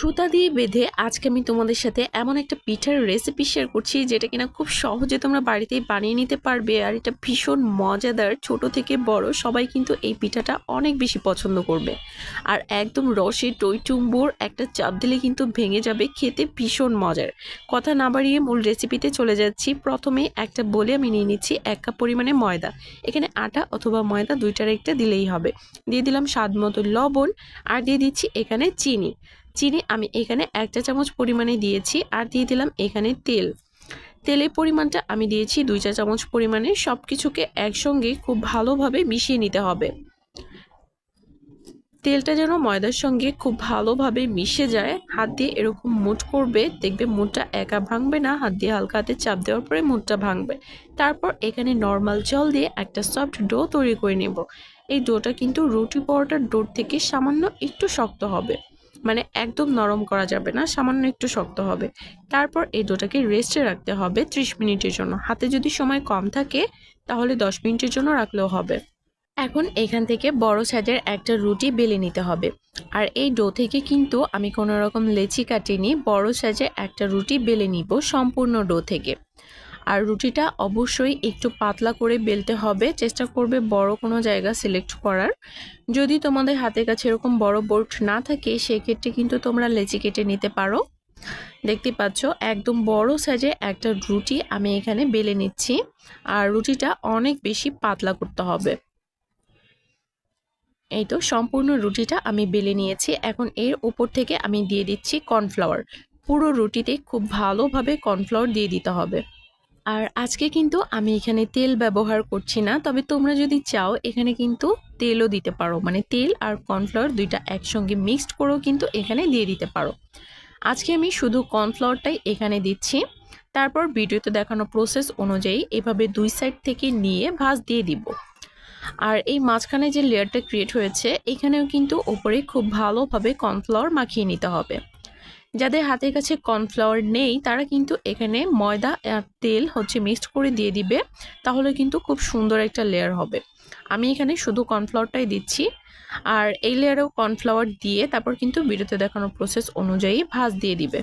সুতা দিয়ে বেঁধে আজকে আমি তোমাদের সাথে এমন একটা পিঠার রেসিপি শেয়ার করছি, যেটা কিনা খুব সহজে তোমরা বাড়িতেই বানিয়ে নিতে পারবে। আর এটা ভীষণ মজাদার, ছোট থেকে বড়, সবাই কিন্তু এই পিঠাটা অনেক বেশি পছন্দ করবে। আর একদম রসে টইটুম্বুর একটা চাপ দিলে কিন্তু ভেঙে যাবে, খেতে ভীষণ মজার। কথা না বাড়িয়ে মূল রেসিপিতে চলে যাচ্ছি। প্রথমে একটা বলে আমি নিয়ে নিচ্ছি এক কাপ পরিমাণে ময়দা। এখানে আটা অথবা ময়দা দুইটার একটা দিলেই হবে। দিয়ে দিলাম স্বাদ মতো লবণ, আর দিয়ে দিচ্ছি এখানে চিনি। চিনি আমি এখানে এক চা চামচ পরিমাণে দিয়েছি আর দিয়ে দিলাম এখানে তেল। তেলের পরিমাণটা আমি দিয়েছি দুই চা চামচ পরিমাণে। সব কিছুকে একসঙ্গে খুব ভালোভাবে মিশিয়ে নিতে হবে। তেলটা যেন ময়দার সঙ্গে খুব ভালোভাবে মিশে যায়। হাত দিয়ে এরকম মুঠ করবে, দেখবে মুঠটা একা ভাঙবে না। হাত দিয়ে হালকা হাতে চাপ দেওয়ার পরে মুঠটা ভাঙবে। তারপর এখানে নর্মাল জল দিয়ে একটা সফট ডো তৈরি করে নেব। এই ডোটা কিন্তু রুটি পরোটার ডোর থেকে সামান্য একটু শক্ত হবে। মানে একদম নরম করা যাবে না, সামান্য একটু শক্ত হবে। তারপর এই ডোটাকে রেস্টে রাখতে হবে ত্রিশ মিনিটের জন্য। হাতে যদি সময় কম থাকে, তাহলে দশ মিনিটের জন্য রাখলেও হবে। এখন এখান থেকে বড় সাইজের একটা রুটি বেলে নিতে হবে। আর এই ডো থেকে কিন্তু আমি কোনো রকম লেচি কাটিনি, বড় সাইজের একটা রুটি বেলে নিব সম্পূর্ণ ডো থেকে। আর রুটিটা অবশ্যই একটু পাতলা করে বেলতে হবে। চেষ্টা করবে বড় কোনো জায়গা সিলেক্ট করার। যদি তোমাদের হাতের কাছে এরকম বড় বোর্ড না থাকে, সেক্ষেত্রে কিন্তু তোমরা লেচি কেটে নিতে পারো। দেখতে পাচ্ছ, একদম বড় সাইজে একটা রুটি আমি এখানে বেলে নিচ্ছি। আর রুটিটা অনেক বেশি পাতলা করতে হবে। এই তো সম্পূর্ণ রুটিটা আমি বেলে নিয়েছি। এখন এর উপর থেকে আমি দিয়ে দিচ্ছি কর্নফ্লাওয়ার পুরো রুটিতে খুব ভালোভাবে কর্নফ্লাওয়ার দিয়ে দিতে হবে। আর আজকে কিন্তু আমি এখানে তেল ব্যবহার করছি না, তবে তোমরা যদি চাও এখানে কিন্তু তেলও দিতে পারো। মানে তেল আর কর্নফ্লাওয়ার দুইটা একসঙ্গে মিক্সড করেও কিন্তু এখানে দিয়ে দিতে পারো। আজকে আমি শুধু কর্নফ্লাওয়ারটাই এখানে দিচ্ছি। তারপর ভিডিওতে দেখানো প্রসেস অনুযায়ী এভাবে দুই সাইড থেকে নিয়ে ভাজ দিয়ে দিব। আর এই মাঝখানে যে লেয়ারটা ক্রিয়েট হয়েছে, এখানেও কিন্তু ওপরে খুব ভালোভাবে কর্নফ্লাওয়ার মাখিয়ে নিতে হবে। যাদের হাতের কাছে কর্নফ্লাওয়ার নেই, তারা কিন্তু এখানে ময়দা আর তেল হচ্ছে মিক্সড করে দিয়ে দিবে, তাহলে কিন্তু খুব সুন্দর একটা লেয়ার হবে। আমি এখানে শুধু কর্নফ্লাওয়ারটাই দিচ্ছি, আর এই লেয়ারেও কর্নফ্লাওয়ার দিয়ে তারপর কিন্তু বিরতে দেখানো প্রসেস অনুযায়ী ভাজ দিয়ে দিবে।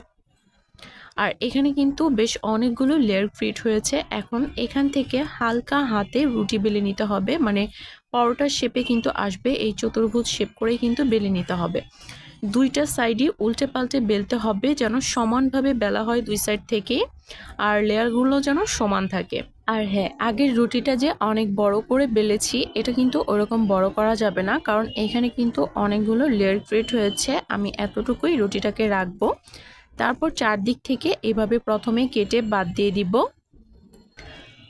আর এখানে কিন্তু বেশ অনেকগুলো লেয়ার ক্রিয়েট হয়েছে, এখন এখান থেকে হালকা হাতে রুটি বেলে নিতে হবে মানে পরোটার শেপে কিন্তু আসবে, এই চতুর্ভুজ শেপ করে কিন্তু বেলে নিতে হবে। দুইটা সাইডই উল্টে পাল্টে বেলতে হবে যেন সমানভাবে বেলা হয় দুই সাইড থেকে, আর লেয়ারগুলো যেন সমান থাকে। আর হ্যাঁ আগের রুটিটা যে অনেক বড় করে বেলেছি, এটা কিন্তু ওরকম বড় করা যাবে না, কারণ এখানে কিন্তু অনেকগুলো লেয়ার ক্রিয়েট হয়েছে। আমি এতটুকুই রুটিটাকে রাখব। তারপর চারদিক থেকে এভাবে প্রথমে কেটে বাদ দিয়ে দিব।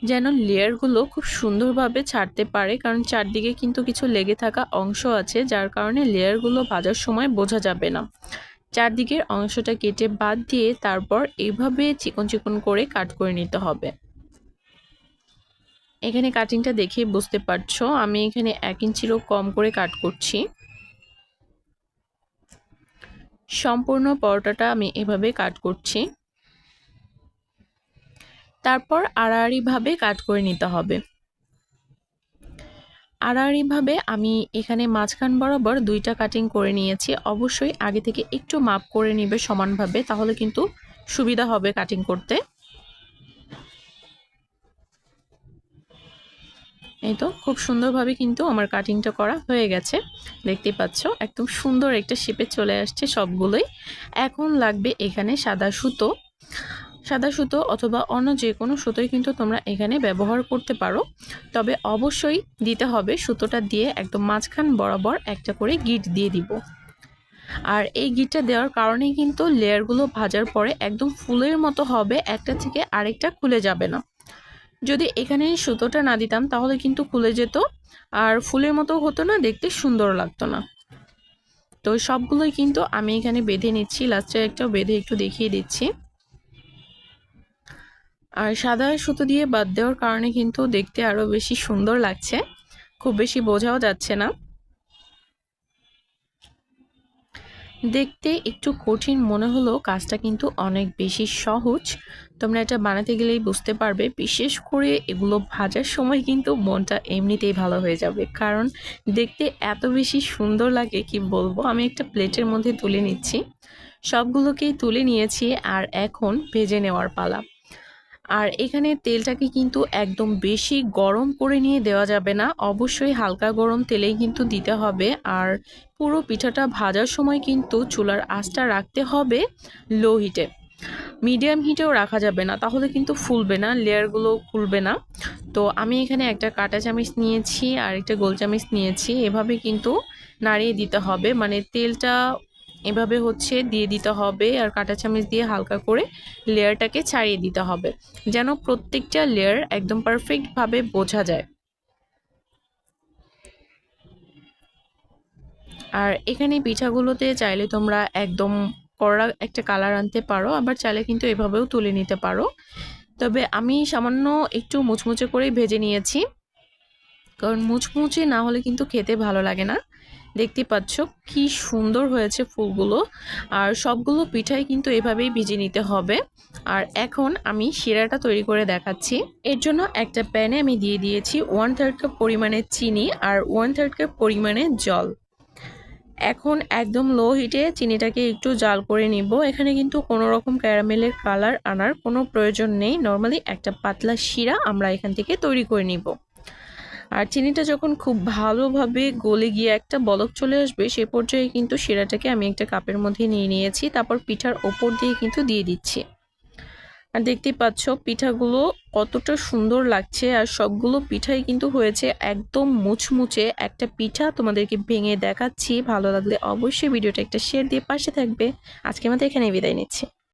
যেন লেয়ারগুলো খুব সুন্দরভাবে ছাড়তে পারে, কারণ চারদিকে কিন্তু কিছু লেগে থাকা অংশ আছে, যার কারণে লেয়ারগুলো ভাজার সময় বোঝা যাবে না। চারদিকের অংশটা কেটে বাদ দিয়ে তারপর এইভাবে চিকন চিকন করে কাট করে নিতে হবে। এখানে কাটিংটা দেখে বুঝতে পারছ, আমি এখানে এক ইঞ্চিরও কম করে কাট করছি। সম্পূর্ণ পরোটাটা আমি এভাবে কাট করছি। তারপর আড়াআড়িভাবে কাট করে নিতে হবে। আড়াআড়িভাবে আমি এখানে মাঝখান বরাবর দুইটা কাটিং করে নিয়েছি। অবশ্যই আগে থেকে একটু মাপ করে নিবে সমানভাবে, তাহলে কিন্তু সুবিধা হবে কাটিং করতে। এই তো, খুব সুন্দরভাবে কিন্তু আমার কাটিংটা করা হয়ে গেছে। দেখতে পাচ্ছ, একদম সুন্দর একটা শেপে চলে আসছে সবগুলোই। এখন লাগবে এখানে সাদা সুতো। সাদা সুতো অথবা অন্য যে কোনো সুতোই কিন্তু তোমরা এখানে ব্যবহার করতে পারো। তবে অবশ্যই দিতে হবে সুতোটা দিয়ে একদম মাঝখান বরাবর একটা করে গিট দিয়ে দিব। আর এই গিটটা দেওয়ার কারণে কিন্তু লেয়ারগুলো ভাজার পরে একদম ফুলের মতো হবে, একটা থেকে আরেকটা খুলে যাবে না। যদি এখানে সুতোটা না দিতাম তাহলে কিন্তু খুলে যেত, আর ফুলের মতো হতো না, দেখতে সুন্দর লাগতো না। তো সবগুলোই কিন্তু আমি এখানে বেঁধে নিচ্ছি, লাস্টে একটা বেঁধে একটু দেখিয়ে দিচ্ছি। আর সাদা সুতো দিয়ে বাদ দেওয়ার কারণে কিন্তু দেখতে আরও বেশি সুন্দর লাগছে। খুব বেশি বোঝাও যাচ্ছে না। দেখতে একটু কঠিন মনে হলেও কাজটা কিন্তু অনেক বেশি সহজ। তোমরা এটা বানাতে গেলেই বুঝতে পারবে। বিশেষ করে এগুলো ভাজার সময় কিন্তু মনটা এমনিতেই ভালো হয়ে যাবে। কারণ দেখতে এত বেশি সুন্দর লাগে, কি বলব? আমি একটা প্লেটের মধ্যে তুলে নিচ্ছি। সবগুলোকেই তুলে নিয়েছি আর এখন ভেজে নেওয়ার পালা। আর এখানে তেলটাকে কিন্তু একদম বেশি গরম করে নিয়ে দেওয়া যাবে না। অবশ্যই হালকা গরম তেলেই কিন্তু দিতে হবে। আর পুরো পিঠাটা ভাজার সময় কিন্তু চুলার আঁচটা রাখতে হবে লো হিটে। মিডিয়াম হিটেও রাখা যাবে না, তাহলে কিন্তু ফুলবে না লেয়ারগুলো ফুলবে না। তো আমি এখানে একটা কাটা চামিচ নিয়েছি আর একটা গোল চামিচ নিয়েছি। এভাবে কিন্তু নাড়িয়ে দিতে হবে। মানে তেলটা এভাবে হচ্ছে দিয়ে দিতে হবে আর কাঁটা চামিচ দিয়ে হালকা করে লেয়ারটাকে ছাড়িয়ে দিতে হবে, যেন প্রত্যেকটা লেয়ার একদম পারফেক্টভাবে বোঝা যায়। আর এখানে পিঠাগুলোতে চাইলে তোমরা একদম কড়া একটা কালার আনতে পারো, আবার চাইলে কিন্তু এভাবেও তুলে নিতে পারো। তবে আমি সামান্য একটু মুচমুচে করেই ভেজে নিয়েছি, কারণ মুচমুচে না হলে কিন্তু খেতে ভালো লাগে না। দেখতে পাচ্ছ কি সুন্দর হয়েছে ফুলগুলো। আর সবগুলো পিঠাই কিন্তু এভাবেই ভিজে নিতে হবে। আর এখন আমি শিরাটা তৈরি করে দেখাচ্ছি। এর জন্য একটা প্যানে আমি দিয়ে দিয়েছি ওয়ান থার্ড কাপ পরিমাণে চিনি আর ওয়ান থার্ড কাপ পরিমাণে জল। এখন একদম লো হিটে চিনিটাকে একটু জাল করে নিব। এখানে কিন্তু কোনো রকম ক্যারামেলের কালার আনার কোনো প্রয়োজন নেই। নর্মালি একটা পাতলা শিরা আমরা এখান থেকে তৈরি করে নিব। আর চিনিটা যখন খুব ভালোভাবে গলে গিয়ে একটা বলক চলে আসবে, সে পর্যায়ে কিন্তু শিরাটাকে আমি একটা কাপের মধ্যে নিয়ে নিয়েছি, তারপর পিঠার ওপর দিয়ে কিন্তু দিয়ে দিচ্ছি। আর দেখতে পাচ্ছ পিঠাগুলো কতটা সুন্দর লাগছে, আর সবগুলো পিঠাই কিন্তু হয়েছে একদম মুচমুচে। একটা পিঠা তোমাদেরকে ভেঙে দেখাচ্ছি, ভালো লাগলে অবশ্যই ভিডিওটা একটা শেয়ার দিয়ে পাশে থাকবে। আজকে আমাদের এখানে বিদায় নিচ্ছি।